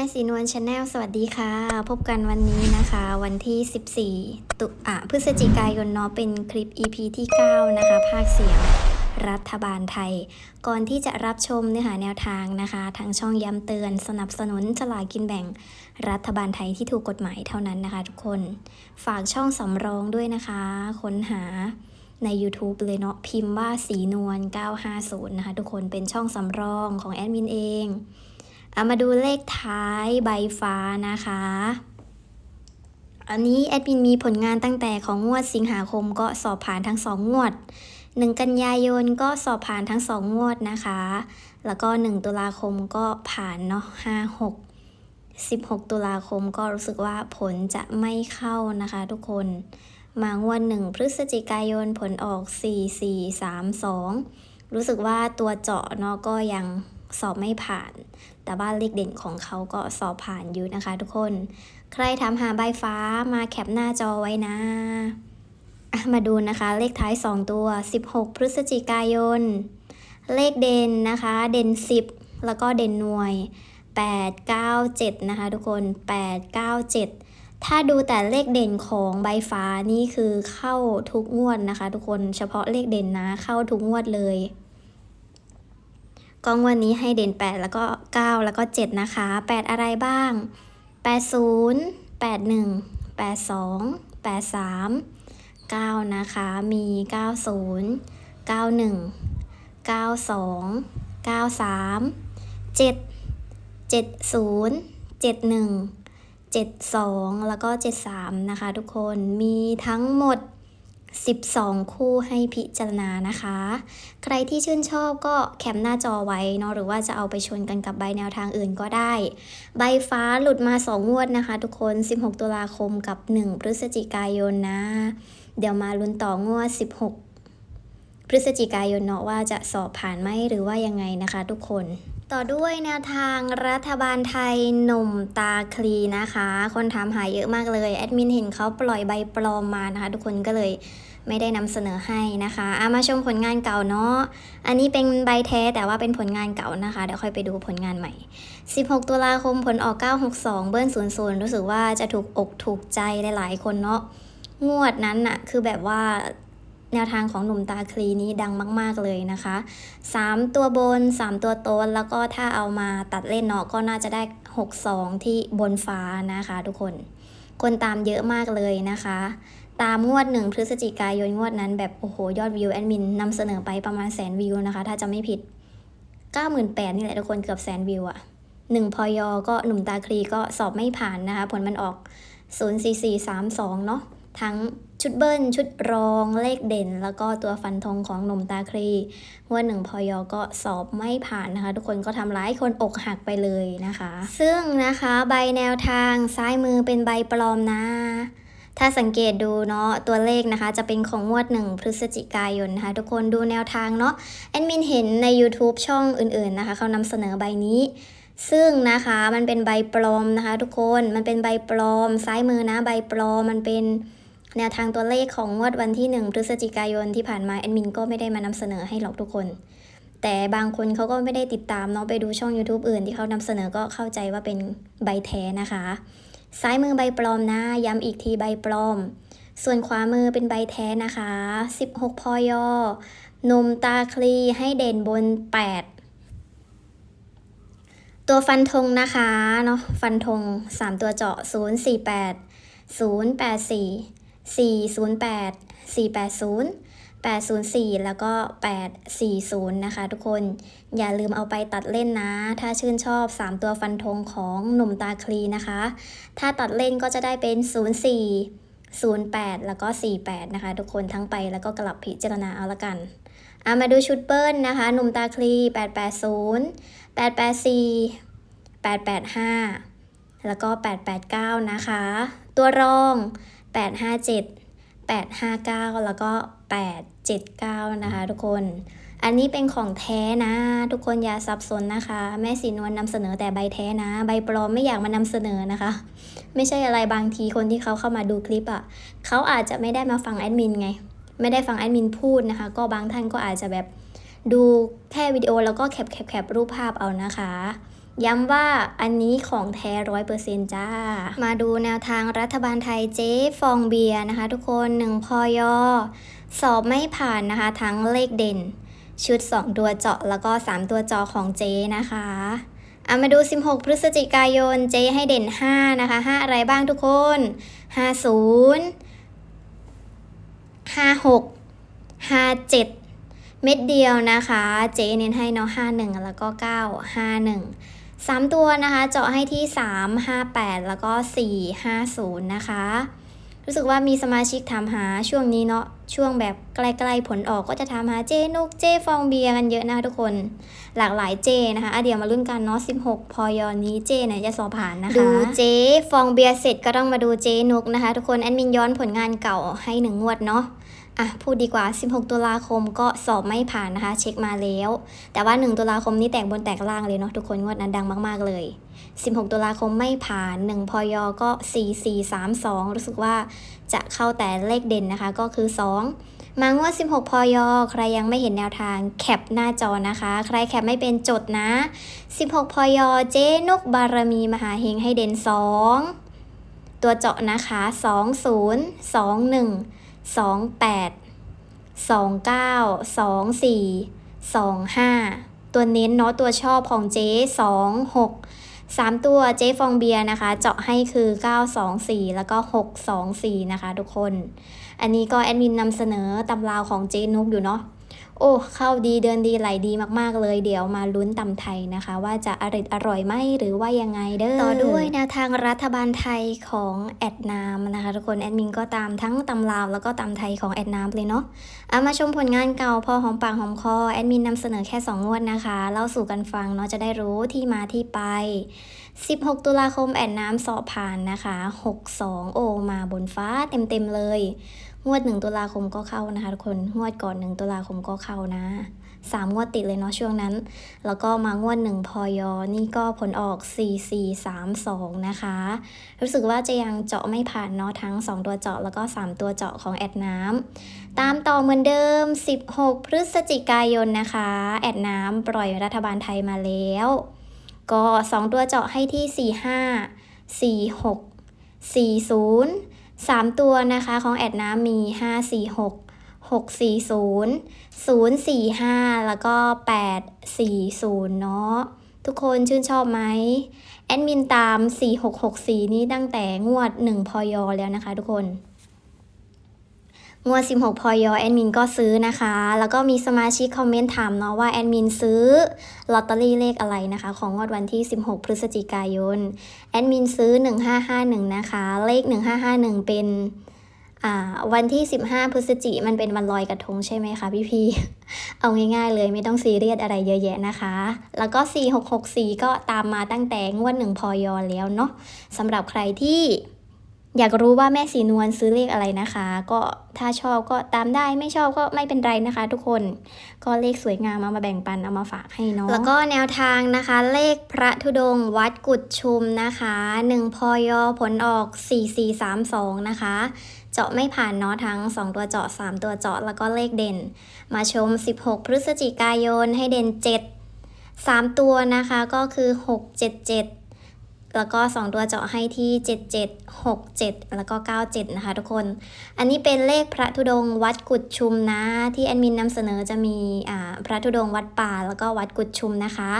ม่สีนวลชาแนลสวัสดีค่ะ พบกันวันนี้นะคะ วันที่ 14 ตุอะพฤศจิกายนเนาะเป็นคลิป EP ที่ 9 นะคะ ภาคเสียงรัฐบาลไทย ก่อนที่จะรับชมเนื้อหาแนวทางนะคะ ทางช่องย้ำเตือนสนับสนุนสลากินแบ่งรัฐบาลไทยที่ถูกกฎหมายเท่านั้นนะคะ ทุกคนฝากช่องสำรองด้วยนะคะ ค้นหาใน YouTube เลยเนาะพิมพ์ว่าสีนวล 950 นะคะ ทุกคนเป็นช่องสำรองของแอดมินเอง เอามาดูเลขท้ายใบฟ้านะคะ อันนี้แอดมินมีผลงานตั้งแต่ของงวดสิงหาคมก็สอบผ่านทั้งสองงวด 1 กันยายนก็สอบผ่านทั้งสองงวดนะคะ แล้วก็ 1 ตุลาคมก็ผ่านเนาะ5 6 16ตุลาคมก็รู้สึกว่าผลจะไม่เข้านะคะทุกคน มางวดหนึ่งพฤศจิกายนผลออก 4 4 3 2 รู้สึกว่าตัวเจาะเนาะก็ยัง สอบไม่ผ่าน แต่ว่าเลขเด่นของเขาก็สอบผ่านอยู่นะคะทุกคน ใครถามหาใบฟ้ามาแคปหน้าจอไว้นะอะมาดูนะคะ เลขท้าย 2 ตัว 16 พฤศจิกายน เลขเด่นนะคะ เด่น 10 แล้วก็เด่นหน่วย 8 9 7 นะคะทุกคน 8 9 7 ถ้าดูแต่เลขเด่นของใบฟ้านี่คือเข้าทุกงวดนะคะ ทุกคน เฉพาะเลขเด่นนะเข้าทุกงวดเลย กล้องวันนี้ให้เด่น 8 แล้วก็ 9 แล้วก็ 7 นะคะ 8 อะไรบ้าง 80 81 82 83 9 นะคะ มี 90 91 92 93 7 70 71 72 แล้วก็ 73 นะคะทุกคนมีทั้งหมด 12 คู่ให้พิจารณานะคะ ใครที่ชื่นชอบก็แคปหน้าจอไว้เนาะหรือว่าจะเอาไปชนกันกับใบแนวทางอื่นก็ได้ ใบฟ้าหลุดมา 2 งวดนะคะ ทุกคน 16 ตุลาคมกับ 1 พฤศจิกายนนะ เดี๋ยวมาลุ้นต่องวด 16 พฤศจิกายนเนาะว่าจะสอบผ่านไหมหรือว่ายังไงนะคะ ทุกคน ต่อด้วยแนวทางรัฐบาลไทยหนุ่มตาคลีนะคะ คนถามหาเยอะมากเลย แอดมินเห็นเขาปล่อยใบปลอมมานะคะ ทุกคนก็เลยไม่ได้นำเสนอให้นะคะอามาชมผลงานเก่าเนาะ อันนี้เป็นใบแท้แต่ว่าเป็นผลงานเก่านะคะ เดี๋ยวค่อยไปดูผลงานใหม่ 16 ตุลาคมผลออก 962 เบิ้ล00 รู้สึกว่าจะถูกอกถูกใจหลายๆ คนเนาะ งวดนั้นน่ะคือแบบว่า แนวทางของหนุ่มตาคลีนี้ดังมาก ๆ เลยนะคะ 3 ตัวบน 3 ตัวต้น แล้วก็ถ้าเอามาตัดเล่นเนาะก็น่าจะได้ 62 ที่บนฟ้านะคะ ทุกคน คนตามเยอะมากเลยนะคะ ตามงวดหนึ่งพฤศจิกายนงวดนั้นแบบ โอ้โห ยอดวิวแอดมินนำเสนอไปประมาณแสนวิวนะคะ ถ้าจะไม่ผิด 98,000นี่แหละทุกคนเกือบแสนวิวอะหนึ่งพอยอก็หนุ่มตาคลีก็สอบไม่ผ่านนะคะ ผลมันออก 04432 เนาะทั้ง ชุดเบิ้ล ชุดรองเลขเด่น แล้วก็ตัวฟันธงของหนุ่มตาคลีงวดหนึ่งพอยอก็สอบไม่ผ่านนะคะ ทุกคนก็ทำร้ายคนอกหักไปเลยนะคะ ซึ่งนะคะใบแนวทางซ้ายมือเป็นใบปลอมนะถ้าสังเกตดูเนาะตัวเลขนะคะ จะเป็นของงวดหนึ่งพฤศจิกายนนะคะ ทุกคนดูแนวทางเนาะแอดมินเห็นใน YouTube ช่องอื่นๆนะคะเขานำเสนอใบนี้ ซึ่งนะคะมันเป็นใบปลอมนะคะ ทุกคนมันเป็นใบปลอม ซ้ายมือนะใบปลอมมันเป็น แนวทางตัวเลขของงวดวันที่ 1 พฤศจิกายนที่ผ่านมาแอดมินก็ไม่ได้มานำเสนอให้หรอกทุกคน แต่บางคนเขาก็ไม่ได้ติดตามเนาะไปดูช่อง YouTube อื่นที่เขานำเสนอก็เข้าใจว่าเป็นใบแท้นะคะ ซ้ายมือใบปลอมนะ ย้ำอีกทีใบปลอม ส่วนขวามือเป็นใบแท้นะคะ 16 พอยอนมตาคลีให้เด่นบน 8 ตัวฟันธงนะคะเนาะฟันธง 3 ตัวเจาะ 048 084 408 480 804 แล้วก็ 840 นะคะทุกคนอย่าลืมเอาไปตัดเล่นนะ ถ้าชื่นชอบ 3 ตัวฟันธงของหนุ่มตาคลีนะคะ ถ้าตัดเล่นก็จะได้เป็น 04 08 แล้วก็ 48 นะคะ ทุกคนทั้งไปแล้วก็กลับพิจารณาเอาละกันอามาดูชุดเปิ้ลนะคะ หนุ่มตาคลี 880 884 885 แล้วก็ 889 นะคะ ตัวรอง 857 859 แล้วก็ 879 นะคะทุกคน อันนี้เป็นของแท้นะ ทุกคนอย่าสับสนนะคะ แม่สีนวลนำเสนอแต่ใบแท้นะ ใบปลอมไม่อยากมานำเสนอนะคะ ไม่ใช่อะไรบางทีคนที่เขาเข้ามาดูคลิปอะ่ะเขาอาจจะไม่ได้มาฟังแอดมินไง ไม่ได้ฟังแอดมินพูดนะคะ ก็บางท่านก็อาจจะแบบดูแค่วิดีโอแล้วก็แคปแคปแคปรูปภาพเอานะคะ ย้ำว่าอันนี้ของแท้ร้อยเปอร์เซ็นจ้า มาดูแนวทางรัฐบาลไทยเจ๊ฟองเบียร์นะคะ ทุกคนหนึ่งพอยอสอบไม่ผ่านนะคะ ทั้งเลขเด่น ชุด 2 ตัวเจาะแล้วก็ 3 ตัวจาะของเจ๊นะคะเอามาดู 16 พฤศจิกายน เจ๊ให้เด่น 5 นะคะ 5 อะไรบ้างทุกคน 50 56 57 เม็ดเดียวนะคะ เจ๊เน้นให้เนาะ51 แล้วก็ 9 51 3 ตัวนะคะ เจาะให้ที่ 3 58 แล้วก็ 4 50 นะคะ รู้สึกว่ามีสมาชิกถามหาช่วงนี้เนาะช่วงแบบใกล้ๆผลออกก็จะถามหาเจนุกเจฟองเบียกันเยอะนะคะทุกคนหลากหลายเจนะคะอะเดี๋ยวมาลุ้นกันเนาะ16 พอยอนี้เจไหนจะสอบผ่านนะคะ ดูเจฟองเบียเสร็จก็ต้องมาดูเจนุกนะคะ ทุกคนแอดมินย้อนผลงานเก่าให้หนึ่งงวดเนาะ อะพูดดีกว่า 16 ตุลาคมก็สอบไม่ผ่านนะคะ เช็คมาแล้ว แต่ว่า 1 ตุลาคมนี้แตกบนแตกล่างเลยเนาะทุกคนงวดนั้นดังมาก ๆ เลย 16 ตุลาคมไม่ผ่าน 1พอยอก็ 4432 รู้สึกว่าจะเข้าแต่เลขเด่นนะคะก็คือ 2 มางวด 16พอยอใครยังไม่เห็นแนวทางแคปหน้าจอนะคะ ใครแคปไม่เป็นจดนะ 16พอยอเจ๊นกบารมีมหาเฮงให้เด่น 2 ตัวเจาะนะคะ 20 21 สองแปดสองเก้าสองสี่สองห้าตัวเน้นเนาะตัวชอบของเจ๊สองหกสามตัวเจ๊ฟองเบียร์นะคะ เจาะให้คือเก้าสองสี่แล้วก็หกสองสี่นะคะทุกคน อันนี้ก็แอดมินนำเสนอตำราวของเจ๊นุกอยู่เนาะ โอ้เข้าดีเดินดีไหลดีมากๆ เลยเดี๋ยวมาลุ้นตำไทยนะคะ ว่าจะอร่อยอร่อยไหมหรือว่ายังไงเด้อต่อด้วยแนวทางรัฐบาลไทยของแอดนามนะคะทุกคนแอดมินก็ตามทั้งตำลาวแล้วก็ตำไทยของแอดนามเลยเนาะเอามาชมผลงานเก่าพอหอมปากหอมคอแอดมินนำเสนอแค่ 2 งวดนะคะ เล่าสู่กันฟังเนาะจะได้รู้ที่มาที่ไป16 ตุลาคมแอดน้ำสอบผ่านนะคะ 62 โอมาบนฟ้าเต็มๆเลย งวด 1 ตุลาคมก็เข้านะคะทุกคน งวดก่อน 1 ตุลาคมก็เข้านะ 3 งวดติดเลยเนาะช่วงนั้น แล้วก็มางวด 1 พอยอ นี่ก็ผลออก 4432 นะคะ รู้สึกว่าจะยังเจาะไม่ผ่านเนาะทั้ง 2 ตัวเจาะแล้วก็ 3 ตัวเจาะของแอดน้ำ ตามต่อเหมือนเดิม 16 พฤศจิกายนนะคะ แอดน้ำปล่อยรัฐบาลไทยมาแล้ว ก็ 2 ตัวเจาะให้ที่ 45 46 40 3 ตัวนะคะของแอดน้ำมี 546 640 045 แล้วก็ 840 เนาะทุกคนชื่นชอบไหมแอดมินตาม 4664 นี้ตั้งแต่งวด 1พอยอแล้วนะคะทุกคน งวด 16 พอยอแอดมินก็ซื้อนะคะ แล้วก็มีสมาชิกคอมเมนต์ถามเนาะว่าแอดมินซื้อลอตเตอรี่เลขอะไรนะคะ ของงวดวันที่ 16 พฤศจิกายน แอดมินซื้อ 1551 นะคะ เลข 1551 เป็นอ่าวันที่ 15 พฤศจิมันเป็นวันลอยกระทงใช่ไหมคะพี่ๆเอาง่ายๆเลยไม่ต้องซีเรียสอะไรเยอะแยะนะคะ แล้วก็ 4664 ก็ตามมาตั้งแต่งวด1พอยอแล้วเนาะสำหรับใครที่ อยากรู้ว่าแม่สีนวลซื้อเลขอะไรนะคะ ก็ถ้าชอบก็ตามได้ไม่ชอบก็ไม่เป็นไรนะคะ ทุกคนก็เลขสวยงามเอามาแบ่งปันเอามาฝากให้เนาะแล้วก็แนวทางนะคะ เลขพระธุดงค์วัดกุดชุมนะคะ1พอยอผลออก 4432 นะคะ เจาะไม่ผ่านเนาะทั้ง 2 ตัวเจาะ 3 ตัวเจาะแล้วก็เลขเด่น มาชม 16 พฤศจิกายนให้เด่น 7 3 ตัวนะคะก็คือ 677 แล้วก็ 2 ตัวเจาะให้ที่ 77 67 แล้วก็ 97 นะคะทุกคน อันนี้เป็นเลขพระธุดงค์วัดกุดชุมนะ ที่แอดมินนำเสนอจะมีอ่าพระธุดงค์วัดป่า แล้วก็วัดกุดชุมนะคะ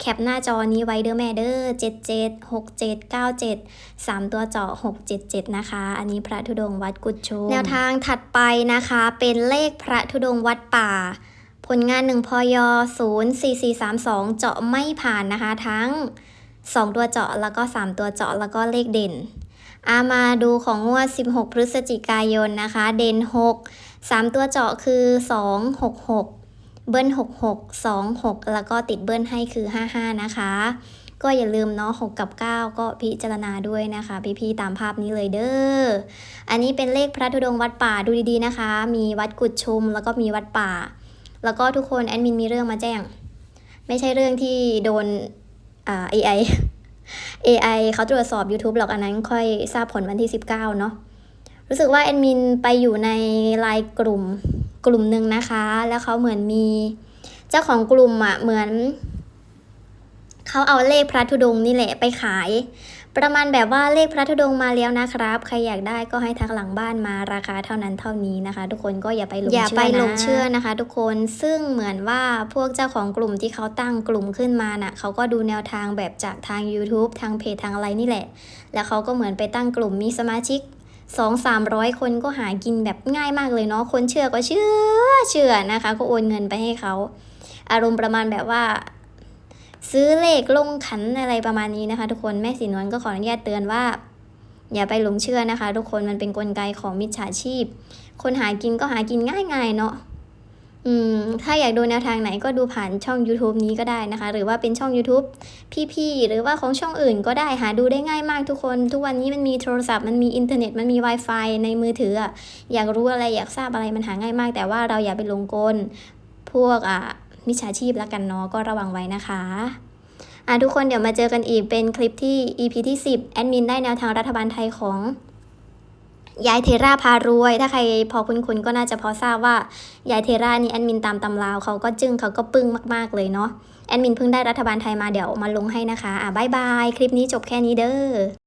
แคปหน้าจอนี้ไว้เด้อแม่เด้อ77 67 97 3 ตัวเจาะ 677 นะคะ อันนี้พระธุดงค์วัดกุดชุม แนวทางถัดไปนะคะ เป็นเลขพระธุดงค์วัดป่าผลงาน 1พย04432 เจาะไม่ผ่านนะคะทั้ง 2 ตัวเจาะแล้วก็ 3 ตัวเจาะแล้วก็เลขเด่นอามาดูของงวด 16 พฤศจิกายนนะคะ เด่น 6 3 ตัวเจาะคือ 2 6 6 เบิ้ล6 6 2 6 แล้วก็ติดเบิ้ลให้คือ 55 นะคะ ก็อย่าลืมเนาะ6กับ 9 ก็พิจารณาด้วยนะคะ พี่ๆตามภาพนี้เลยเด้อ อันนี้เป็นเลขพระธุดงวัดป่าดูดีๆนะคะ มีวัดกุดชุมแล้วก็มีวัดป่า แล้วก็ทุกคนแอดมินมีเรื่องมาแจ้ง ไม่ใช่เรื่องที่โดน AI AI เขาตรวจสอบ YouTube หรอกอันนั้นค่อยทราบผลวันที่ 19 เนาะรู้สึกว่าแอดมินไปอยู่ในไลน์กลุ่มกลุ่มหนึ่งนะคะ แล้วเขาเหมือนมีเจ้าของกลุ่มอะ่ะเหมือนเขาเอาเลขพระธุดงนี่แหละไปขาย ประมาณแบบว่าเลขพระธุดงมาแล้วนะครับ ใครอยากได้ก็ให้ทักหลังบ้านมาราคาเท่านั้นเท่านี้นะคะ ทุกคนก็อย่าไปหลงอย่าเชื่อไปหลงเชื่อนะคะ ทุกคนซึ่งเหมือนว่าพวกเจ้าของกลุ่มที่เขาตั้งกลุ่มขึ้นมาน่ะเขาก็ดูแนวทางแบบจากทาง YouTube ทางเพจทางอะไรนี่แหละ แล้วเขาก็เหมือนไปตั้งกลุ่มมีสมาชิกสองสามร้อยคนก็หากินแบบง่ายมากเลยเนาะคนเชื่อก็เชื่อเชื่อนะคะ ก็โอนเงินไปให้เขา อารมณ์ประมาณแบบว่า ซื้อเลขลงขันอะไรประมาณนี้นะคะ ทุกคนแม่สีนวลก็ขออนุญาตเตือนว่า อย่าไปหลงเชื่อนะคะ ทุกคนมันเป็นนกลไกของมิจฉาชีพ คนหากินก็หากินง่ายๆเนาะอืมถ้าอยากดูแนวทางไหนก็ดูผ่านช่อง YouTube นี้ก็ได้นะคะ หรือว่าเป็นช่อง YouTube พี่ๆหรือว่าของช่องอื่นก็ได้หาดูได้ง่ายมากทุกคน ทุกวันนี้มันมีโทรศัพท์มันมีอินเทอร์เน็ตมันมี Wi-Fi ในมือถืออะอยากรู้อะไรอยากทราบอะไรมันหาง่ายมาก แต่ว่าเราอย่าไปหลงกลพวกอะ มิจฉาชีพแล้วกันเนาะก็ระวังไว้นะคะอะทุกคนเดี๋ยวมาเจอกันอีกเป็นคลิปที่ EP ที่ 10 แอดมินได้แนวทางรัฐบาลไทยของยายเทราพารวย ถ้าใครพอคุ้นๆก็น่าจะพอทราบว่ายายเทรานี่แอดมินตามตำราวเขาก็จึ้งเขาก็ปึ้งมากๆเลยเนาะแอดมินเพิ่งได้รัฐบาลไทยมาเดี๋ยวมาลงให้นะคะ อะบายบาย คลิปนี้จบแค่นี้เด้อ